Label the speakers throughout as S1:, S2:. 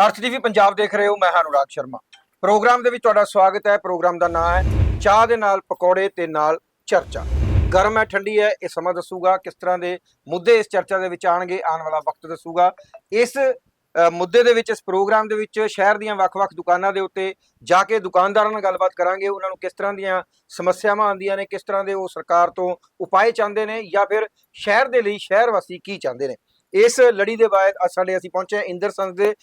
S1: ਅਰਥ ਟੀਵੀ ਪੰਜਾਬ ਦੇਖ ਰਹੇ ਹੋ, ਮੈਂ ਹਾਂ ਅਨੁਰਾਗ ਸ਼ਰਮਾ। ਪ੍ਰੋਗਰਾਮ ਦੇ ਵਿੱਚ ਤੁਹਾਡਾ ਸਵਾਗਤ ਹੈ, ਪ੍ਰੋਗਰਾਮ ਦਾ ਨਾਮ ਹੈ ਚਾਹ ਦੇ ਨਾਲ ਪਕੌੜੇ ਤੇ ਨਾਲ ਚਰਚਾ। ਗਰਮ ਹੈ, ਠੰਡੀ ਹੈ, ਇਹ ਸਮਾਂ ਦੱਸੂਗਾ ਕਿਸ ਤਰ੍ਹਾਂ ਦੇ ਮੁੱਦੇ ਇਸ ਚਰਚਾ ਦੇ ਵਿੱਚ ਆਣਗੇ ਆਉਣ ਵਾਲਾ ਵਕਤ ਦੱਸੂਗਾ। ਇਸ ਮੁੱਦੇ ਦੇ ਵਿੱਚ, ਇਸ ਪ੍ਰੋਗਰਾਮ ਦੇ ਵਿੱਚ ਸ਼ਹਿਰ ਦੀਆਂ ਵੱਖ-ਵੱਖ ਦੁਕਾਨਾਂ ਦੇ ਉੱਤੇ ਜਾ ਕੇ ਦੁਕਾਨਦਾਰਾਂ ਨਾਲ ਗੱਲਬਾਤ ਕਰਾਂਗੇ, ਉਹਨਾਂ ਨੂੰ ਕਿਸ ਤਰ੍ਹਾਂ ਦੀਆਂ ਸਮੱਸਿਆਵਾਂ ਆਉਂਦੀਆਂ ਨੇ, ਕਿਸ ਤਰ੍ਹਾਂ ਦੇ ਉਹ ਸਰਕਾਰ ਤੋਂ ਉਪਾਅ ਚਾਹੁੰਦੇ ਨੇ ਜਾਂ ਫਿਰ ਸ਼ਹਿਰ ਦੇ ਲਈ ਸ਼ਹਿਰ ਵਾਸੀ ਕੀ ਚਾਹੁੰਦੇ ਨੇ। ਇਸ ਲੜੀ ਦੇ ਬਾਅਦ ਅੱਜ ਸਾਡੇ ਅਸੀਂ ਪਹੁੰਚੇ ਇੰਦਰ ਸੰਸ ਦੇ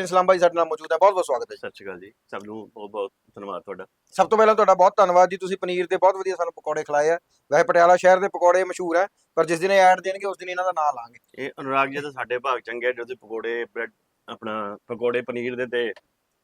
S1: ਪ੍ਰਿੰਸ ਲਾਂਬਾ ਜੀ ਸਾਡੇ ਨਾਲ ਮੌਜੂਦ ਹੈ। ਬਹੁਤ ਬਹੁਤ ਸਵਾਗਤ ਹੈ ਜੀ।
S2: ਸਤਿ ਸ਼੍ਰੀ ਅਕਾਲ ਜੀ। ਸਭ ਨੂੰ ਬਹੁਤ ਬਹੁਤ ਧੰਨਵਾਦ ਤੁਹਾਡਾ।
S1: ਸਭ ਤੋਂ ਪਹਿਲਾਂ ਤੁਹਾਡਾ ਬਹੁਤ ਧੰਨਵਾਦ ਜੀ। ਤੁਸੀਂ ਪਨੀਰ ਦੇ ਬਹੁਤ ਵਧੀਆ ਸਾਨੂੰ ਪਕੌੜੇ ਖਿਲਾਏ ਆ। ਵੈਸੇ ਪਟਿਆਲਾ ਸ਼ਹਿਰ ਦੇ ਪਕੌੜੇ ਮਸ਼ਹੂਰ ਹੈ ਪਰ ਜਿਸ ਦਿਨ ਇਹ ਐਡ ਦੇਣਗੇ ਉਸ ਦਿਨ ਇਹਨਾਂ ਦਾ ਨਾਮ ਲਾਂਗੇ।
S2: ਇਹ ਅਨੁਰਾਗ ਜੀ ਤਾਂ ਸਾਡੇ ਭਾਗ ਚੰਗੇ ਆ, ਤੁਸੀਂ ਪਕੌੜੇ ਬ੍ਰੈਡ ਆਪਣਾ ਪਕੌੜੇ ਪਨੀਰ ਦੇ ਤੇ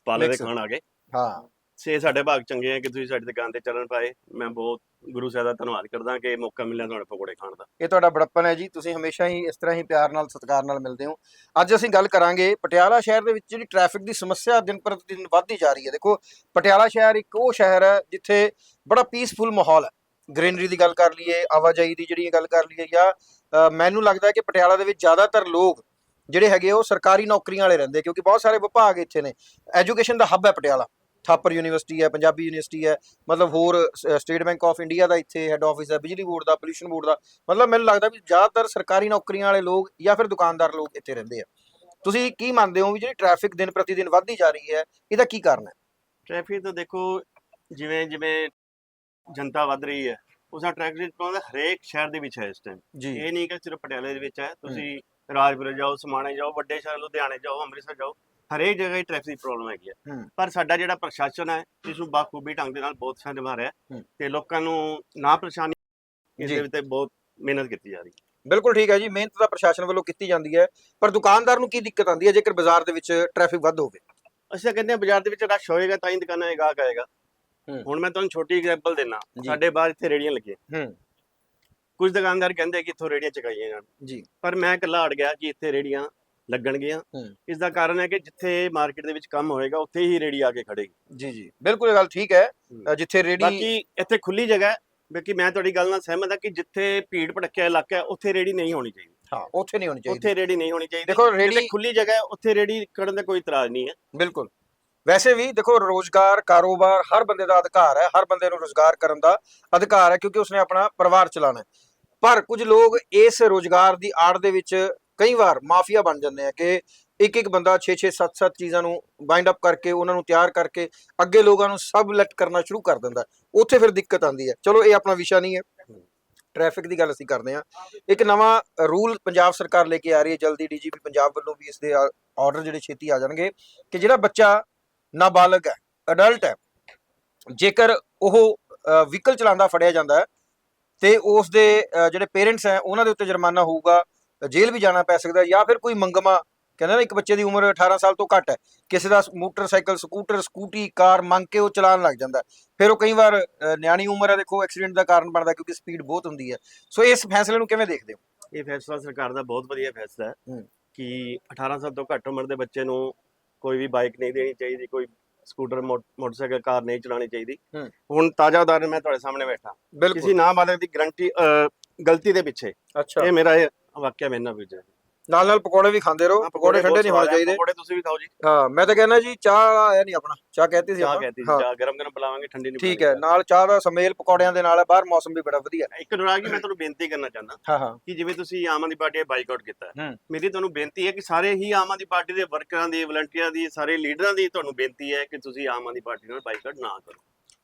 S2: ਪਾਲੇ ਦੇ
S1: Mix।
S2: ਖਾਣ ਆ ਗਏ।
S1: ਹਾਂ।
S2: ਸੇ ਸਾਡੇ ਭਾਗ ਚੰਗੇ ਆ, ਕਿ ਤੁਸੀਂ ਸਾਡੀ ਦੁਕਾਨ ਤੇ ਚੱਲਣ ਪਾਏ। ਮੈਂ ਬਹੁਤ, ਗੁਰੂ ਸਾਹਿਬ ਦਾ ਧੰਨਵਾਦ ਕਰਦਾ ਕਿ ਮੌਕਾ ਮਿਲਿਆ ਤੁਹਾਨੂੰ ਪਕੌੜੇ ਖਾਣ ਦਾ।
S1: ਇਹ ਤੁਹਾਡਾ ਬੜਪਨ ਹੈ ਜੀ, ਤੁਸੀਂ ਹਮੇਸ਼ਾ ਹੀ ਇਸ ਤਰ੍ਹਾਂ ਹੀ ਪਿਆਰ ਨਾਲ, ਸਤਿਕਾਰ ਨਾਲ ਮਿਲਦੇ ਹੋ। ਅੱਜ ਅਸੀਂ ਗੱਲ ਕਰਾਂਗੇ ਪਟਿਆਲਾ ਸ਼ਹਿਰ ਦੇ ਵਿੱਚ ਜਿਹੜੀ ਟ੍ਰੈਫਿਕ ਦੀ ਸਮੱਸਿਆ ਦਿਨ ਪ੍ਰਤੀ ਦਿਨ ਵੱਧਦੀ ਜਾ ਰਹੀ ਹੈ। ਦੇਖੋ, ਪਟਿਆਲਾ ਸ਼ਹਿਰ ਇੱਕ ਉਹ ਸ਼ਹਿਰ ਹੈ ਜਿੱਥੇ ਬੜਾ ਪੀਸਫੁਲ ਮਾਹੌਲ ਹੈ। ਗ੍ਰੀਨਰੀ ਦੀ ਗੱਲ ਕਰ ਲਈਏ, ਆਵਾਜਾਈ ਦੀ ਜਿਹੜੀ ਗੱਲ ਕਰ ਲਈਏ ਜਾਂ ਮੈਨੂੰ ਲੱਗਦਾ ਕਿ ਪਟਿਆਲਾ ਦੇ ਵਿੱਚ ਜ਼ਿਆਦਾਤਰ ਲੋਕ ਜਿਹੜੇ ਹੈਗੇ ਉਹ ਸਰਕਾਰੀ ਨੌਕਰੀਆਂ ਵਾਲੇ ਰਹਿੰਦੇ ਕਿਉਂਕਿ ਬਹੁਤ ਸਾਰੇ ਵਿਭਾਗ ਇੱਥੇ ਨੇ। ਐਜੂਕੇਸ਼ਨ ਦਾ ਹੱਬ ਹੈ ਪਟਿਆਲਾ। ਥਾਪਰ ਯੂਨੀਵਰਸਿਟੀ ਹੈ ਪੰਜਾਬੀ ਯੂਨੀਵਰਸਿਟੀ ਹੈ ਮਤਲਬ ਹੋਰ ਸਟੇਟ ਬੈਂਕ ਆਫ ਇੰਡੀਆ ਦਾ ਇੱਥੇ ਹੈੱਡ ਆਫਿਸ ਹੈ ਬਿਜਲੀ ਬੋਰਡ ਦਾ ਪੋਲੂਸ਼ਨ ਬੋਰਡ ਦਾ ਮਤਲਬ ਮੈਨੂੰ ਲੱਗਦਾ ਵੀ ਜ਼ਿਆਦਾਤਰ ਸਰਕਾਰੀ ਨੌਕਰੀਆਂ ਵਾਲੇ ਲੋਕ ਜਾਂ ਫਿਰ ਦੁਕਾਨਦਾਰ ਲੋਕ ਇੱਥੇ ਰਹਿੰਦੇ ਆ। ਤੁਸੀਂ ਕੀ ਮੰਨਦੇ ਹੋ ਵੀ ਜਿਹੜੀ ਟ੍ਰੈਫਿਕ ਦਿਨ ਪ੍ਰਤੀ ਦਿਨ ਵੱਧਦੀ ਜਾ ਰਹੀ ਹੈ ਇਹਦਾ ਕੀ ਕਾਰਨ ਹੈ?
S2: ਟ੍ਰੈਫਿਕ ਤਾਂ ਦੇਖੋ ਜਿਵੇਂ ਜਿਵੇਂ ਜਨਤਾ ਵੱਧ ਰਹੀ ਹੈ ਉਸ ਟ੍ਰੈਫਿਕ ਪਾਉਂਦਾ ਹਰੇਕ ਸ਼ਹਿਰ ਦੇ ਵਿੱਚ ਹੈ ਇਸ ਟਾਈਮ ਇਹ ਨਹੀਂ ਕਿ ਸਿਰਫ ਪਟਿਆਲੇ ਦੇ ਵਿੱਚ ਹੈ। ਤੁਸੀਂ ਰਾਜਪੁਰ ਜਾਓ ਸਮਾਣੇ ਜਾਓ ਵੱਡੇ ਸ਼ਹਿਰ ਲੁਧਿਆਣੇ ਜਾਓ ਅੰਮ੍ਰਿਤਸਰ ਜਾਓ ਹਰੇਕ ਜਗ੍ਹਾ ਹੀ ਟ੍ਰੈਫਿਕ ਦੀ ਪ੍ਰੋਬਲਮ ਹੈਗੀ ਹੈ
S1: ਹੂੰ।
S2: ਪਰ ਸਾਡਾ ਜਿਹੜਾ ਪ੍ਰਸ਼ਾਸਨ ਹੈ ਇਸ ਨੂੰ ਬਾਖੂਬੀ ਢੰਗ ਦੇ ਨਾਲ ਬਹੁਤ ਸਾਰਾ ਨਿਭਾ ਰਿਹਾ ਹੈ
S1: ਹੂੰ।
S2: ਤੇ ਲੋਕਾਂ ਨੂੰ ਨਾ ਪਰੇਸ਼ਾਨੀ ਇਸ
S1: ਜੀ।
S2: ਦੇ ਉੱਤੇ ਬਹੁਤ ਮਿਹਨਤ ਕੀਤੀ ਜਾ ਰਹੀ ਹੈ
S1: ਬਿਲਕੁਲ ਠੀਕ ਹੈ ਜੀ ਮਿਹਨਤ ਤਾਂ ਪ੍ਰਸ਼ਾਸਨ ਵੱਲੋਂ ਕੀਤੀ ਜਾਂਦੀ ਹੈ ਪਰ ਦੁਕਾਨਦਾਰ ਨੂੰ ਕੀ ਦਿੱਕਤ ਆਉਂਦੀ ਹੈ ਜੇਕਰ ਬਾਜ਼ਾਰ ਦੇ ਵਿੱਚ ਟ੍ਰੈਫਿਕ ਵੱਧ ਹੋਵੇ
S2: ਅਸੀਂ ਤਾਂ ਕਹਿੰਦੇ ਹਾਂ ਬਾਜ਼ਾਰ ਦੇ ਵਿੱਚ ਰਸ਼ ਹੋਏਗਾ ਤਾਂ ਹੀ ਦੁਕਾਨਾਂ 'ਤੇ ਗਾਹਕ ਆਏਗਾ
S1: ਹੂੰ।
S2: ਹੁਣ ਮੈਂ ਤੁਹਾਨੂੰ ਛੋਟੀ ਐਗਜ਼ਾਮਪਲ
S1: ਜੀ।
S2: ਸਾਡੇ ਬਾਹਰ ਇੱਥੇ ਰੇੜੀਆਂ ਲੱਗੀਆਂ
S1: ਹੂੰ
S2: ਕੁਝ ਦੁਕਾਨਦਾਰ ਕਹਿੰਦੇ ਕਿ ਇੱਥੋਂ ਰੇੜੀਆਂ ਚਕਾਈਆਂ ਜਾਣ
S1: ਜੀ
S2: ਪਰ ਮੈਂ ਇਕੱਲਾ ਅੜ ਗਿਆ ਕਿ ਇੱਥੇ ਰੇੜੀਆਂ ਲੱਗਣਗੀਆਂ।
S1: ਹੂੰ।
S2: ਇਸ ਦਾ ਕਾਰਨ ਹੈ ਕਿ ਜਿੱਥੇ ਮਾਰਕੀਟ ਦੇ ਵਿੱਚ ਕੰਮ ਹੋਏਗਾ ਉੱਥੇ ਹੀ ਰੇੜੀ ਆ ਕੇ ਖੜੇਗੀ।
S1: ਜੀ ਜੀ। ਬਿਲਕੁਲ ਇਹ ਗੱਲ ਠੀਕ ਹੈ। ਅ, ਜਿੱਥੇ ਰੇੜੀ
S2: ਬਾਕੀ ਇੱਥੇ ਖੁੱਲੀ ਜਗ੍ਹਾ ਹੈ ਬਾਕੀ ਮੈਂ ਤੁਹਾਡੀ ਗੱਲ ਨਾਲ ਸਹਿਮਤ ਹਾਂ ਕਿ ਜਿੱਥੇ ਭੀੜ ਭੜੱਕਿਆ ਇਲਾਕਾ ਹੈ ਉੱਥੇ ਰੇੜੀ ਨਹੀਂ ਹੋਣੀ ਚਾਹੀਦੀ।
S1: ਹਾਂ ਉੱਥੇ ਨਹੀਂ ਹੋਣੀ ਚਾਹੀਦੀ।
S2: ਉੱਥੇ ਰੇੜੀ ਨਹੀਂ ਹੋਣੀ ਚਾਹੀਦੀ।
S1: ਦੇਖੋ,
S2: ਜਿੱਥੇ ਖੁੱਲੀ ਜਗ੍ਹਾ ਹੈ ਉੱਥੇ ਰੇੜੀ ਕਰਨ ਦਾ ਕੋਈ ਇਤਰਾਜ਼ ਨਹੀਂ ਹੈ।
S1: ਬਿਲਕੁਲ। ਵੈਸੇ ਵੀ ਦੇਖੋ ਰੋਜ਼ਗਾਰ ਕਾਰੋਬਾਰ ਹਰ ਬੰਦੇ ਦਾ ਅਧਿਕਾਰ ਹੈ ਹਰ ਬੰਦੇ ਨੂੰ ਰੋਜ਼ਗਾਰ ਕਰਨ ਦਾ ਅਧਿਕਾਰ ਹੈ ਕਿਉਂਕਿ ਉਸਨੇ ਆਪਣਾ ਪਰਿਵਾਰ ਚਲਾਉਣਾ ਹੈ। ਪਰ ਕੁਝ ਲੋਕ ਇਸ ਰੋਜ਼ਗਾਰ ਦੀ ਆੜ ਦੇ ਵਿੱਚ ਕਈ ਵਾਰ ਮਾਫੀਆ ਬਣ ਜਾਂਦੇ ਆ ਕਿ ਇੱਕ ਇੱਕ ਬੰਦਾ 6 6 7 7 ਚੀਜ਼ਾਂ ਨੂੰ ਬਾਈਂਡ ਅਪ ਕਰਕੇ, ਉਹਨਾਂ ਨੂੰ ਤਿਆਰ ਕਰਕੇ ਅੱਗੇ ਲੋਕਾਂ ਨੂੰ ਸਬ ਲੈਟ ਕਰਨਾ ਸ਼ੁਰੂ ਕਰ ਦਿੰਦਾ। ਉੱਥੇ ਫਿਰ ਦਿੱਕਤ ਆਉਂਦੀ ਹੈ। ਚਲੋ, ਇਹ ਆਪਣਾ ਵਿਸ਼ਾ ਨਹੀਂ ਹੈ। ਟ੍ਰੈਫਿਕ ਦੀ ਗੱਲ ਅਸੀਂ ਕਰਦੇ ਹਾਂ। ਇੱਕ ਨਵਾਂ ਰੂਲ ਪੰਜਾਬ ਸਰਕਾਰ ਲੈ ਕੇ ਆ ਰਹੀ ਹੈ। ਜਲਦੀ ਡੀਜੀਪੀ ਪੰਜਾਬ ਵੱਲੋਂ ਵੀ ਇਸ ਦੇ ਆਰਡਰ ਜਿਹੜੇ ਛੇਤੀ ਆ ਜਾਣਗੇ ਕਿ ਜਿਹੜਾ ਬੱਚਾ ਨਾਬਾਲਗ ਹੈ ਅਡਲਟ ਹੈ, ਜੇਕਰ ਉਹ ਵਹੀਕਲ ਚਲਾਉਂਦਾ, ਫੜਿਆ ਜਾਂਦਾ ਹੈ ਤੇ ਉਸ ਦੇ ਜਿਹੜੇ ਪੇਰੈਂਟਸ ਹੈ, ਉਹਨਾਂ ਦੇ ਉੱਤੇ ਜੁਰਮਾਨਾ ਹੋਊਗਾ। ਜੇਲ੍ਹ ਵੀ ਜਾਣਾ ਪੈ ਸਕਦਾ ਜਾਂ ਫਿਰ ਕੋਈ ਮੰਗਮਾ ਕਹਿੰਦਾ ਨਾ ਇੱਕ ਬੱਚੇ ਦੀ ਉਮਰ 18 ਸਾਲ ਤੋਂ ਘੱਟ ਹੈ ਕਿਸੇ ਦਾ ਮੋਟਰਸਾਈਕਲ ਸਕੂਟਰ ਸਕੂਟੀ ਕਾਰ ਮੰਗ ਕੇ ਉਹ ਚਲਾਉਣ ਲੱਗ ਜਾਂਦਾ। ਫਿਰ ਉਹ ਕਈ ਵਾਰ ਨਿਆਣੀ ਉਮਰ ਹੈ ਦੇਖੋ ਐਕਸੀਡੈਂਟ ਦਾ ਕਾਰਨ ਬਣਦਾ ਕਿਉਂਕਿ ਸਪੀਡ ਬਹੁਤ ਹੁੰਦੀ ਹੈ। ਸੋ ਇਸ ਫੈਸਲੇ ਨੂੰ ਕਿਵੇਂ ਦੇਖਦੇ ਹੋ?
S2: ਇਹ ਫੈਸਲਾ ਸਰਕਾਰ ਦਾ ਬਹੁਤ ਵਧੀਆ ਫੈਸਲਾ ਹੈ। ਕਿ 18 ਸਾਲ ਤੋਂ ਘੱਟ ਉਮਰ ਦੇ ਬੱਚੇ ਨੂੰ ਕੋਈ ਵੀ ਬਾਈਕ ਨਹੀਂ ਦੇਣੀ ਚਾਹੀਦੀ ਕੋਈ ਸਕੂਟਰ ਮੋਟਰਸਾਈਕਲ ਕਾਰ ਨਹੀਂ ਚਲਾਉਣੀ ਚਾਹੀਦੀ। ਹੁਣ ਤਾਜ਼ਾ ਉਦਾਹਰਣ ਮੈਂ ਤੁਹਾਡੇ ਸਾਹਮਣੇ ਬੈਠਾ। ਕਿਸੇ ਨਾਬਾਲਗ ਦੀ ਗਰੰਟੀ ਗਲਤੀ ਦੇ ਪਿੱਛੇ। ਇਹ ਮੇਰਾ ਵਾਕਿਆ ਮੇਰੇ ਨਾਲ ਗੁਜ਼ਰਿਆ
S1: ਨਾਲ ਨਾਲ ਪਕੌੜੇ ਵੀ ਖਾਂਦੇ ਰਹੋ ਪਕੌੜੇ ਠੰਡੇ ਨਹੀਂ ਹੋਣੇ ਚਾਹੀਦੇ।
S2: ਪਕੌੜੇ ਤੁਸੀਂ ਵੀ ਖਾਓ ਜੀ।
S1: ਹਾਂ ਮੈਂ ਤਾਂ ਕਹਿੰਦਾ ਜੀ ਚਾਹ ਆਇਆ ਨਹੀਂ ਆਪਣਾ ਚਾਹ ਕਹਿਤੀ ਸੀ
S2: ਚਾਹ ਕਹਤੀ
S1: ਹਾਂ।
S2: ਚਾਹ ਗਰਮ ਗਰਮ ਪਿਲਾਵਾਂਗੇ ਠੰਡੀ ਨਹੀਂ
S1: ਠੀਕ ਹੈ ਨਾਲ ਚਾਹ ਦਾ ਸਮੇਲ ਪਕੌੜਿਆਂ ਦੇ ਨਾਲ ਹੈ ਬਾਹਰ ਮੌਸਮ ਵੀ ਬੜਾ ਵਧੀਆ।
S2: ਇੱਕ ਅਨੁਰਾਗ ਜੀ ਮੈਂ ਤੁਹਾਨੂੰ ਬੇਨਤੀ ਕਰਨਾ ਚਾਹੁੰਦਾ
S1: ਹਾਂ ਹਾਂ।
S2: ਕਿ ਜਿਵੇਂ ਤੁਸੀਂ ਆਮ ਆਦਮੀ ਪਾਰਟੀ ਦਾ ਬਾਈਕਾਟ ਕੀਤਾ। ਮੇਰੀ ਤੁਹਾਨੂੰ ਬੇਨਤੀ ਹੈ ਕਿ ਸਾਰੇ ਹੀ ਆਮ ਆਦਮੀ ਪਾਰਟੀ ਦੇ ਵਰਕਰਾਂ ਦੀ ਵਲੰਟੀਅਰਾਂ ਦੀ ਸਾਰੇ ਲੀਡਰਾਂ ਦੀ ਤੁਹਾਨੂੰ ਬੇਨਤੀ ਹੈ ਕਿ ਤੁਸੀਂ ਆਮ ਆਦਮੀ ਪਾਰਟੀ ਨਾਲ ਬਾਈਕਾਟ ਨਾ ਕਰੋ।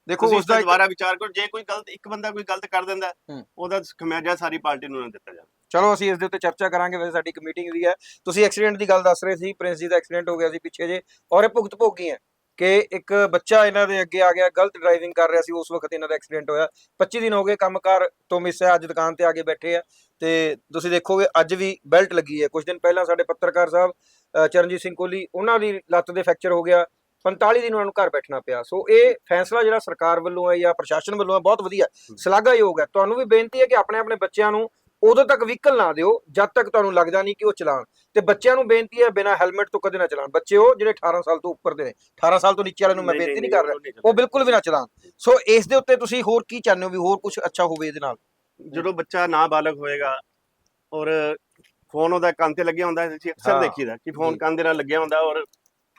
S1: ਦੇਖੋ ਉਸ ਦਾ
S2: ਦੁਬਾਰਾ ਵਿਚਾਰ ਕਰੋ ਜੇ ਕੋਈ ਗਲਤ ਇੱਕ ਬੰਦਾ ਕੋਈ ਗਲਤ ਕਰ ਦਿੰਦਾ। ਉਹਦਾ ਖਮਿਆਜਾ ਸਾਰੀ ਪਾਰਟੀ ਨੂੰ ਨਾ ਦਿੱਤਾ ਜਾਵੇ।
S1: ਚਲੋ ਅਸੀਂ ਇਸ ਦੇ ਉੱਤੇ ਚਰਚਾ ਕਰਾਂਗੇ ਵੈਸੇ ਸਾਡੀ ਇੱਕ ਮੀਟਿੰਗ ਵੀ ਹੈ। ਤੁਸੀਂ ਐਕਸੀਡੈਂਟ ਦੀ ਗੱਲ ਦੱਸ ਰਹੇ ਸੀ ਪ੍ਰਿੰਸ ਜੀ ਦਾ ਐਕਸੀਡੈਂਟ ਹੋ ਗਿਆ ਸੀ ਪਿੱਛੇ ਜੇ ਔਰ ਇਹ ਭੁਗਤ ਭੋਗੀ ਹੈ ਕਿ ਇੱਕ ਬੱਚਾ ਇਹਨਾਂ ਦੇ ਅੱਗੇ ਆ ਗਿਆ ਗਲਤ ਡਰਾਈਵਿੰਗ ਕਰ ਰਿਹਾ ਸੀ ਉਸ ਵਕਤ ਇਹਨਾਂ ਦਾ ਐਕਸੀਡੈਂਟ ਹੋਇਆ। 25 ਦਿਨ ਹੋ ਗਏ ਕੰਮਕਾਰ ਤੋਂ ਮਿਸ ਹੈ ਅੱਜ ਦੁਕਾਨ ਤੇ ਆ ਕੇ ਬੈਠੇ ਆ। ਤੇ ਤੁਸੀਂ ਦੇਖੋਗੇ ਅੱਜ ਵੀ ਬੈਲਟ ਲੱਗੀ ਹੈ। ਕੁਝ ਦਿਨ ਪਹਿਲਾਂ ਸਾਡੇ ਪੱਤਰਕਾਰ ਸਾਹਿਬ ਚਰਨਜੀਤ ਸਿੰਘ ਕੋਹਲੀ ਉਹਨਾਂ ਦੀ ਲੱਤ ਦੇ ਫ੍ਰੈਕਚਰ ਹੋ ਗਿਆ। 45 ਦਿਨ ਉਹਨਾਂ ਨੂੰ ਘਰ ਬੈਠਣਾ ਪਿਆ। ਸੋ ਇਹ ਫੈਸਲਾ ਜਿਹੜਾ ਸਰਕਾਰ ਵੱਲੋਂ ਹੈ ਜਾਂ ਪ੍ਰਸ਼ਾਸਨ ਵੱਲੋਂ ਹੈ ਬਹੁਤ ਵਧੀਆ ਸ਼ਲਾਘਾਯੋਗ ਹੈ। ਤੁਹਾਨੂੰ ਵੀ ਬੇਨਤੀ ਹੈ ਕਿ ਆਪਣੇ ਆਪਣੇ ਬੱਚਿਆਂ ਨੂੰ ਉਦੋਂ ਤੱਕ ਵਹੀਕਲ ਨਾ ਦਿਓ ਜਦ ਤੱਕ ਤੁਹਾਨੂੰ ਲੱਗਦਾ ਨਹੀਂ ਕਿ ਉਹ ਚਲਾਣ ਤੇ ਬੱਚਿਆਂ ਨੂੰ ਬੇਨਤੀ ਹੈ ਬਿਨਾਂ ਹੈਲਮਟ ਤੋਂ ਕਦੇ ਨਾ ਚਲਾਉਣ। ਬੱਚੇ ਉਹ ਜਿਹੜੇ 18 ਸਾਲ ਤੋਂ ਉੱਪਰ ਦੇ ਨੇ 18 ਸਾਲ ਤੋਂ ਨੀਚੇ ਵਾਲਿਆਂ ਨੂੰ ਮੈਂ ਬੇਨਤੀ ਨਹੀਂ ਕਰ ਰਿਹਾ ਉਹ ਬਿਲਕੁਲ ਵੀ ਨਾ ਚਲਾਉਣ। ਸੋ ਇਸ ਦੇ ਉੱਤੇ ਤੁਸੀਂ ਹੋਰ ਕੀ ਚਾਹੁੰਦੇ ਹੋ ਵੀ ਹੋਰ ਕੁਝ ਅੱਛਾ ਹੋਵੇ ਇਹਦੇ ਨਾਲ?
S2: ਜਦੋਂ ਬੱਚਾ ਨਾਬਾਲਗ ਹੋਏਗਾ ਔਰ ਫੋਨ ਉਹਦਾ ਕੰਨ ਤੇ ਲੱਗਿਆ ਹੁੰਦਾ ਅਸੀਂ ਅਕਸਰ ਦੇਖੀਦਾ ਕਿ ਫੋਨ। ਕੰਨ ਦੇ ਨਾਲ ਲੱਗਿਆ ਹੁੰਦਾ ਔਰ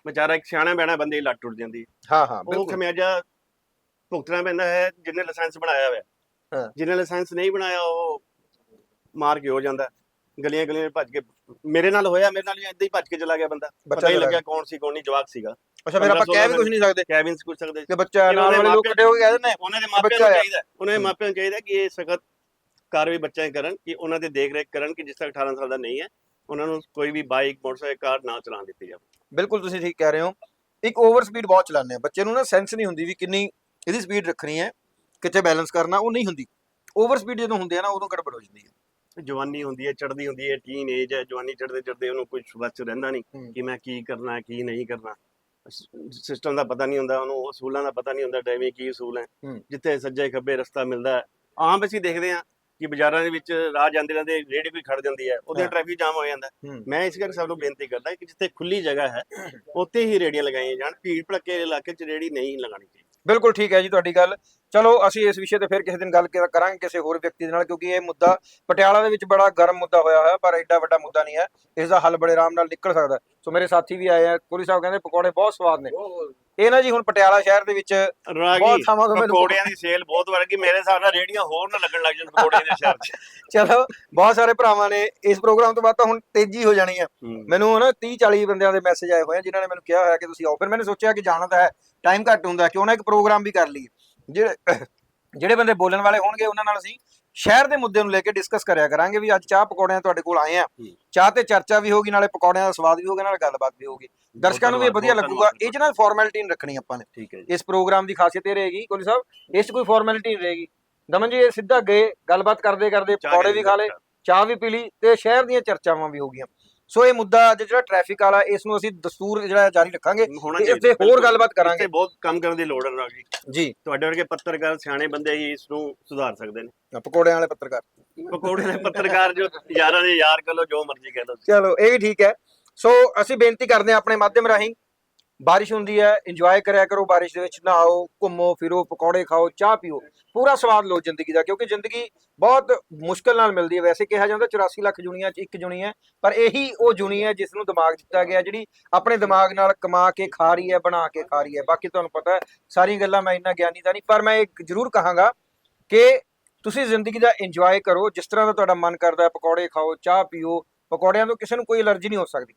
S2: ਵਿਚਾਰਾ ਇੱਕ ਸਿਆਣਾ ਬੈਣਾ ਬੰਦੇ ਦੀ ਲੱਤ ਟੁੱਟ ਜਾਂਦੀ
S1: ਹਾਂ। ਹਾਂ
S2: ਉਹ ਖਮਿਆਜਾ ਭੁਗਤਣਾ ਪੈਂਦਾ ਹੈ ਜਿਹਨੇ ਲਾਇਸੈਂਸ ਬਣਾਇਆ ਹੋਇਆ।
S1: ਹਾਂ।
S2: ਜਿਹਨੇ ਲਾਇਸੈਂਸ ਨਹੀਂ ਬਣਾਇਆ ਉਹ ਮਾਰ ਕੇ ਹੋ ਜਾਂਦਾ। ਗਲੀਆਂ ਗਲੀਆਂ ਭੱਜ ਕੇ ਮੇਰੇ ਨਾਲ ਹੋਇਆ ਮੇਰੇ ਨਾਲ ਵੀ ਏਦਾਂ ਹੀ ਭੱਜ ਕੇ ਚਲਾ ਗਿਆ ਬੰਦਾ। ਪਤਾ ਹੀ
S1: ਚਲਾ
S2: ਲੱਗਿਆ ਕੌਣ ਸੀ ਕੌਣ ਨਹੀਂ ਜਵਾਕ ਸੀਗਾ।
S1: ਅੱਛਾ ਫਿਰ ਆਪਾਂ ਕਹਿ ਵੀ ਕੁਝ ਨਹੀਂ ਸਕਦੇ।
S2: ਚ ਕੁਝ ਸਕਦੇ।
S1: ਕਿ ਬੱਚਾ ਨਾਲ ਵਾਲੇ ਲੋਕ ਖੜੇ ਹੋ ਕਹਿ ਦਿੰਦੇ ਨੇ
S2: ਉਹਨਾਂ ਦੇ ਮਾਪਿਆਂ ਨੂੰ
S1: ਆ।
S2: ਚਾਹੀਦਾ। ਉਹਨਾਂ ਦੇ। ਮਾਪਿਆਂ ਨੂੰ ਚਾਹੀਦਾ ਕਿ ਇਹ ਸਖਤ ਕਾਰਵਾਈ ਬੱਚਿਆਂ ਕਰਨ ਕਿ ਉਹਨਾਂ ਦੇ ਦੇਖ ਰੇਖ ਕਰਨ ਕਿ ਜਿਸ ਤੱਕ 18 ਸਾਲ ਦਾ ਨਹੀਂ ਹੈ ਉਹਨਾਂ ਨੂੰ ਕੋਈ ਵੀ ਬਾਈਕ ਮੋਟਰਸਾਈਕਲ ਕਾਰ ਨਾ ਚਲਾਉਣ ਦਿੱਤੀ ਜਾਵੇ।
S1: ਬਿਲਕੁਲ ਤੁਸੀਂ ਠੀਕ ਕਹਿ ਰਹੇ ਹੋ। ਇੱਕ ਓਵਰ ਸਪੀਡ ਬਹੁਤ ਚਲਾਉਂਦੇ ਆ। ਬੱਚੇ ਨੂੰ ਨਾ ਸੈਂਸ ਨਹੀਂ ਹੁੰਦੀ ਵੀ ਕਿੰਨੀ ਇਹਦੀ ਸਪੀਡ ਰੱਖਣੀ ਹੈ ਕਿੱਥੇ ਬੈਲੈਂਸ ਕਰਨਾ ਉਹ ਨਹੀਂ ਹੁੰਦੀ। ਓਵਰ ਸਪੀਡ ਜਦੋਂ ਹੁੰਦੀ ਹੈ ਨਾ ਉਦੋਂ ਗੜਬੜ ਹੋ ਜਾਂਦੀ ਹੈ।
S2: ਜਵਾਨੀ ਹੁੰਦੀ ਹੈ ਚੜਦੀ ਹੁੰਦੀ ਹੈ ਟੀਨ ਏਜ ਹੈ ਜਵਾਨੀ ਚੜਦੇ ਚੜਦੇ ਉਹਨੂੰ ਕੁਝ ਬਚ ਰਹਿੰਦਾ ਨਹੀਂ। ਕਿ ਮੈਂ ਕੀ ਕਰਨਾ ਹੈ ਕੀ ਨਹੀਂ ਕਰਨਾ ਸਿਸਟਮ ਦਾ ਪਤਾ ਨਹੀਂ ਹੁੰਦਾ ਉਹਨੂੰ ਅਸੂਲਾਂ ਦਾ ਪਤਾ ਨਹੀਂ ਹੁੰਦਾ ਡਰਾਈਵਿੰਗ ਕੀ ਅਸੂਲ ਹੈ। ਜਿੱਥੇ ਸੱਜੇ ਖੱਬੇ ਰਸਤਾ ਮਿਲਦਾ ਆਮ ਅਸੀਂ ਦੇਖਦੇ ਹਾਂ ਕਿ ਬਾਜ਼ਾਰਾਂ ਦੇ ਵਿੱਚ ਰਾਹ ਜਾਂਦੇ ਜਾਂਦੇ ਰੇੜੀ ਕੋਈ ਖੜ ਜਾਂਦੀ ਹੈ ਉਹਦੇ। ਟ੍ਰੈਫਿਕ ਜਾਮ ਹੋ ਜਾਂਦਾ। ਮੈਂ ਇਸ ਕਰਕੇ ਸਭ ਨੂੰ ਬੇਨਤੀ ਕਰਦਾ ਕਿ ਜਿੱਥੇ ਖੁੱਲੀ ਜਗ੍ਹਾ ਹੈ ਉੱਥੇ ਹੀ ਰੇੜੀਆਂ ਲਗਾਈਆਂ ਜਾਣ ਭੀੜ ਭੜੱਕੇ ਇਲਾਕੇ 'ਚ ਰੇੜੀ ਨਹੀਂ ਚਾਹੀਦੀ
S1: ਬਿਲਕੁਲ ਠੀਕ ਹੈ ਜੀ ਤੁਹਾਡੀ ਗੱਲ। ਚਲੋ, ਅਸੀਂ ਇਸ ਵਿਸ਼ੇ ਤੇ ਫਿਰ ਕਿਸੇ ਦਿਨ ਗੱਲ ਕਰਾਂਗੇ ਕਿਸੇ ਹੋਰ ਵਿਅਕਤੀ ਦੇ ਨਾਲ, ਕਿਉਂਕਿ ਇਹ ਮੁੱਦਾ ਪਟਿਆਲਾ ਦੇ ਵਿੱਚ ਬੜਾ ਗਰਮ ਮੁੱਦਾ ਹੋਇਆ ਹੋਇਆ, ਪਰ ਐਡਾ ਵੱਡਾ ਮੁੱਦਾ ਨਹੀਂ ਹੈ। ਇਸ ਦਾ ਹੱਲ ਬੜੇ ਆਰਾਮ ਨਾਲ ਨਿਕਲ ਸਕਦਾ ਸੋ ਮੇਰੇ ਸਾਥੀ ਵੀ ਆਏ ਆ। ਕੋਲੀ ਸਾਹਿਬ ਕਹਿੰਦੇ ਪਕੌੜੇ ਬਹੁਤ ਸਵਾਦ ਨੇ। ਇਹ ਨਾ ਜੀ ਹੁਣ ਪਟਿਆਲਾ ਸ਼ਹਿਰ ਦੇ ਵਿੱਚ ਬਹੁਤ
S2: ਰਾਗੀ
S1: ਥਾਵਾਂ ਤੋਂ ਮੈਨੂੰ
S2: ਪਕੌੜਿਆਂ ਦੀ ਸੇਲ ਬਹੁਤ ਵੱਧ ਗਈ। ਮੇਰੇ ਹਿਸਾਬ ਨਾਲ ਰੇੜੀਆਂ ਹੋਰ ਨਾ ਲੱਗਣ ਲੱਗ ਜਾਣ ਪਕੌੜਿਆਂ ਦੇ ਸ਼ਹਿਰ 'ਚ।
S1: ਚਲੋ ਬਹੁਤ ਸਾਰੇ ਭਰਾਵਾਂ ਨੇ ਇਸ ਪ੍ਰੋਗਰਾਮ ਤੋਂ ਬਾਅਦ ਤਾਂ ਹੁਣ ਤੇਜ਼ੀ ਹੋ ਜਾਣੀ ਹੂੰ। ਮੈਨੂੰ ਨਾ 30 40 ਬੰਦਿਆਂ ਦੇ ਮੈਸੇਜ ਆਏ ਹੋਏ ਆ ਜਿਨ੍ਹਾਂ ਨੇ ਮੈਨੂੰ ਕਿਹਾ ਹੋਇਆ ਕਿ ਤੁਸੀਂ ਆਓ। ਫਿਰ ਮੈंने ਸੋਚਿਆ ਕਿ ਜਾਣਾ ਤਾਂ ਹੈ ਟਾਈਮ ਘੱਟ ਹੁੰਦਾ ਕਿਉਂ ਨਾ ਇੱਕ ਪ੍ਰੋਗਰਾਮ ਵੀ ਕਰ ਲਈਏ। ਜਿਹੜੇ ਜਿਹੜੇ ਬੰਦੇ ਬੋਲਣ ਵਾਲੇ ਹੋਣਗੇ ਉਹਨਾਂ ਨਾਲ ਅਸੀਂ ਸ਼ਹਿਰ ਦੇ ਮੁੱਦੇ ਨੂੰ ਲੈ ਕੇ ਡਿਸਕਸ ਕਰਿਆ ਕਰਾਂਗੇ ਵੀ ਅੱਜ ਚਾਹ ਪਕੌੜਿਆਂ ਤੁਹਾਡੇ ਕੋਲ ਆਏ ਆ। ਚਾਹ ਤੇ ਚਰਚਾ ਵੀ ਹੋਗੀ ਨਾਲੇ ਪਕੌੜਿਆਂ ਦਾ ਸਵਾਦ ਵੀ ਹੋਗਾ ਨਾਲੇ ਗੱਲਬਾਤ ਵੀ ਹੋਗੀ ਦਰਸ਼ਕਾਂ ਨੂੰ ਵੀ ਵਧੀਆ ਲੱਗੂਗਾ। ਇਹ 'ਚ ਨਾ ਫਾਰਮੈਲਿਟੀ ਨਹੀਂ ਰੱਖਣੀ ਆਪਾਂ ਨੇ।
S2: ਠੀਕ ਹੈ ਜੀ।
S1: ਇਸ ਪ੍ਰੋਗਰਾਮ ਦੀ ਖਾਸੀਅਤ ਇਹ ਰਹੇਗੀ ਕੋਲੀ ਸਾਹਿਬ ਇਸ 'ਚ ਕੋਈ ਫਾਰਮੈਲਿਟੀ ਨਹੀਂ ਰਹੇਗੀ। ਦਮਨ ਜੀ ਇਹ ਸਿੱਧਾ ਗਏ ਗੱਲਬਾਤ ਕਰਦੇ ਕਰਦੇ ਪਕੌੜੇ ਵੀ ਖਾ ਲਏ ਚਾਹ ਵੀ ਪੀ ਲਈ ਤੇ ਸ਼ਹਿਰ ਦੀਆਂ ਚਰਚਾਵਾਂ ਵੀ ਹੋ ਗਈਆਂ। ਸੋ ਇਹ ਮੁੱਦਾ ਅੱਜ ਜਿਹੜਾ ਟ੍ਰੈਫਿਕ ਵਾਲਾ ਇਸ ਨੂੰ ਅਸੀਂ ਦਸਤੂਰ ਜਿਹੜਾ ਜਾਰੀ ਰੱਖਾਂਗੇ
S2: ਹੋਣਾ
S1: ਤੇ ਹੋਰ ਗੱਲਬਾਤ ਕਰਾਂਗੇ।
S2: ਬਹੁਤ ਕੰਮ ਕਰਨ ਦੀ ਲੋੜ ਹੈ ਰਾਗੀ
S1: ਜੀ।
S2: ਤੁਹਾਡੇ ਵਰਗੇ ਪੱਤਰਕਾਰ ਸਿਆਣੇ ਬੰਦੇ ਹੀ ਇਸ ਨੂੰ ਸੁਧਾਰ ਸਕਦੇ ਨੇ।
S1: ਪਕੌੜਿਆਂ ਵਾਲੇ ਪੱਤਰਕਾਰ।
S2: ਪਕੌੜੇ ਦੇ ਪੱਤਰਕਾਰ ਜੋ ਯਾਰਾਂ ਦੇ ਯਾਰ ਕਹ ਲੋ ਜੋ ਮਰਜ਼ੀ ਕਹਿ ਲੋ
S1: ਚਲੋ ਇਹ ਵੀ ਠੀਕ ਹੈ। ਸੋ ਅਸੀਂ ਬੇਨਤੀ ਕਰਦੇ ਹਾਂ ਆਪਣੇ ਮਾਧਿਅਮ ਰਾਹੀਂ ਬਾਰਿਸ਼ ਹੁੰਦੀ ਹੈ ਇੰਜੋਏ ਕਰਿਆ ਕਰੋ, ਬਾਰਿਸ਼ ਦੇ ਵਿੱਚ ਨਹਾਓ, ਘੁੰਮੋ, ਫਿਰੋ, ਪਕੌੜੇ ਖਾਓ, ਚਾਹ ਪੀਓ। ਪੂਰਾ ਸਵਾਦ ਲਓ ਜ਼ਿੰਦਗੀ ਦਾ, ਕਿਉਂਕਿ ਜ਼ਿੰਦਗੀ ਬਹੁਤ ਮੁਸ਼ਕਲ ਨਾਲ ਮਿਲਦੀ ਹੈ। ਵੈਸੇ ਕਿਹਾ ਜਾਂਦਾ 84 ਲੱਖ ਜੁਨੀਆਂ 'ਚ ਇੱਕ ਜੁਨੀ ਹੈ, ਪਰ ਇਹੀ ਉਹ ਜੁਨੀ ਹੈ ਜਿਸ ਨੂੰ ਦਿਮਾਗ ਦਿੱਤਾ ਗਿਆ, ਜਿਹੜੀ ਆਪਣੇ ਦਿਮਾਗ ਨਾਲ ਕਮਾ ਕੇ ਖਾ ਰਹੀ ਹੈ, ਬਣਾ ਕੇ ਖਾ ਰਹੀ ਹੈ। ਬਾਕੀ ਤੁਹਾਨੂੰ ਪਤਾ ਹੈ, ਸਾਰੀਆਂ ਗੱਲਾਂ ਮੈਂ ਇੰਨਾ ਗਿਆਨੀ ਤਾਂ ਨਹੀਂ, ਪਰ ਮੈਂ ਇੱਕ ਜ਼ਰੂਰ ਕਹਾਂਗਾ ਕਿ ਤੁਸੀਂ ਜ਼ਿੰਦਗੀ ਦਾ ਇੰਜੋਏ ਕਰੋ, ਜਿਸ ਤਰ੍ਹਾਂ ਦਾ ਤੁਹਾਡਾ ਮਨ ਕਰਦਾ ਹੈ, ਪਕੌੜੇ ਖਾਓ, ਚਾਹ ਪੀਓ, ਪਕੌੜਿਆਂ ਤੋਂ ਕਿਸੇ ਨੂੰ ਕੋਈ ਅਲਰਜੀ ਨਹੀਂ ਹੋ ਸਕਦੀ।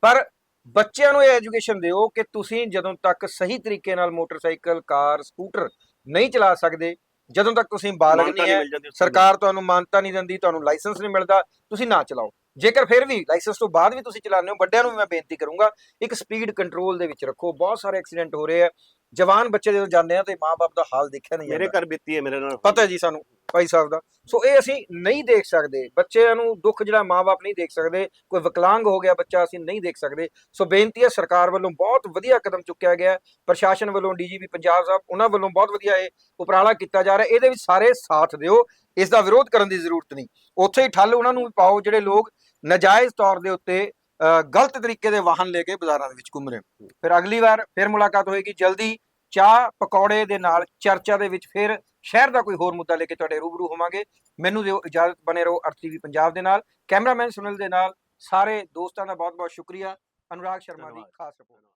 S1: ਪਰ ਬੱਚਿਆਂ ਨੂੰ ਇਹ ਐਜੂਕੇਸ਼ਨ ਦਿਓ ਕਿ ਤੁਸੀਂ ਜਦੋਂ ਤੱਕ ਸਹੀ ਤਰੀਕੇ ਨਾਲ ਮੋਟਰਸਾਈਕਲ ਕਾਰ ਸਕੂਟਰ ਨਹੀਂ ਚਲਾ ਸਕਦੇ ਜਦੋਂ ਤੱਕ ਤੁਸੀਂ ਬਾਲਗ ਨਹੀਂ ਹੈ ਸਰਕਾਰ ਤੁਹਾਨੂੰ ਮਾਨਤਾ ਨਹੀਂ ਦਿੰਦੀ ਤੁਹਾਨੂੰ ਲਾਇਸੈਂਸ ਨਹੀਂ ਮਿਲਦਾ ਤੁਸੀਂ ਨਾ ਚਲਾਓ। ਜੇਕਰ ਫਿਰ ਵੀ ਲਾਇਸੈਂਸ ਤੋਂ ਬਾਅਦ ਵੀ ਤੁਸੀਂ ਚਲਾਉਂਦੇ ਹੋ ਵੱਡਿਆਂ ਨੂੰ ਵੀ ਮੈਂ ਬੇਨਤੀ ਕਰੂੰਗਾ ਇੱਕ ਸਪੀਡ ਕੰਟਰੋਲ ਦੇ ਵਿੱਚ ਰੱਖੋ। ਬਹੁਤ ਸਾਰੇ ਐਕਸੀਡੈਂਟ ਹੋ ਰਹੇ ਆ। ਜਵਾਨ ਬੱਚੇ ਜਦੋਂ ਜਾਂਦੇ ਆ ਤੇ ਮਾਪੇ ਦਾ ਹਾਲ ਦੇਖਿਆ ਨਹੀਂ
S2: ਮੇਰੇ
S1: ਜਾਂਦਾ।
S2: ਘਰ ਬੀਤੀ ਹੈ ਮੇਰੇ ਨਾਲ।
S1: ਪਤਾ ਹੈ ਜੀ ਸਾਨੂੰ ਭਾਈ ਸਾਹਿਬ ਦਾ। ਸੋ ਇਹ ਅਸੀਂ ਨਹੀਂ ਦੇਖ ਸਕਦੇ। ਬੱਚਿਆਂ ਨੂੰ ਦੁੱਖ ਜਿਹੜਾ ਮਾਪੇ ਨਹੀਂ ਦੇਖ ਸਕਦੇ। ਕੋਈ ਵਿਕਲਾਂਗ ਹੋ ਗਿਆ ਬੱਚਾ ਅਸੀਂ ਨਹੀਂ ਦੇਖ ਸਕਦੇ। ਸੋ ਬੇਨਤੀ ਹੈ ਸਰਕਾਰ ਵੱਲੋਂ ਬਹੁਤ ਵਧੀਆ ਕਦਮ ਚੁੱਕਿਆ ਗਿਆ ਹੈ। ਪ੍ਰਸ਼ਾਸਨ ਵੱਲੋਂ ਡੀਜੀਪੀ ਪੰਜਾਬ ਸਾਹਿਬ ਉਹਨਾਂ ਵੱਲੋਂ ਬਹੁਤ ਵਧੀਆ ਇਹ ਉਪਰਾਲਾ ਕੀਤਾ ਜਾ ਰਿਹਾ। ਇਹਦੇ ਵਿੱਚ ਸਾਰੇ ਸਾਥ ਦਿਓ। ਇਸ ਦਾ ਵਿਰੋਧ ਕਰਨ ਦੀ ਜ਼ਰੂਰਤ ਨਹੀਂ। ਉੱਥੇ ਹੀ ਠੱਲ ਉਹਨਾਂ ਨੂੰ ਵੀ ਪਾਓ ਜਿਹੜੇ ਲੋਕ ਨਜਾਇਜ਼ ਤੌਰ ਦੇ ਉੱਤੇ ਗਲਤ ਤਰੀਕੇ ਦੇ ਵਾਹਨ ਲੈ ਕੇ ਬਾਜ਼ਾਰਾਂ ਦੇ ਵਿੱਚ ਘੁੰਮ ਰਹੇ। ਫਿਰ ਅਗਲੀ ਵਾਰ ਫਿਰ ਮੁਲਾਕਾਤ ਹੋਏਗੀ। ਜਲਦੀ ਚਾਹ ਪਕੌੜੇ ਦੇ ਨਾਲ ਚਰਚਾ ਦੇ ਵਿੱਚ ਫਿਰ ਸ਼ਹਿਰ ਦਾ ਕੋਈ ਹੋਰ ਮੁੱਦਾ ਲੈ ਕੇ ਤੁਹਾਡੇ ਰੂਬਰੂ ਹੋਵਾਂਗੇ। ਮੈਨੂੰ ਦਿਓ ਇਜਾਜ਼ਤ ਬਨੇ ਰਹੋ ਅਰਥੀਵੀ ਪੰਜਾਬ ਦੇ ਨਾਲ। ਕੈਮਰਾਮੈਨ ਸੁਨੀਲ ਦੇ ਨਾਲ। ਸਾਰੇ ਦੋਸਤਾਂ ਦਾ ਬਹੁਤ ਬਹੁਤ ਸ਼ੁਕਰੀਆ। ਅਨੁਰਾਗ ਸ਼ਰਮਾ ਦੀ। ਖਾਸ ਰਿਪੋਰਟ।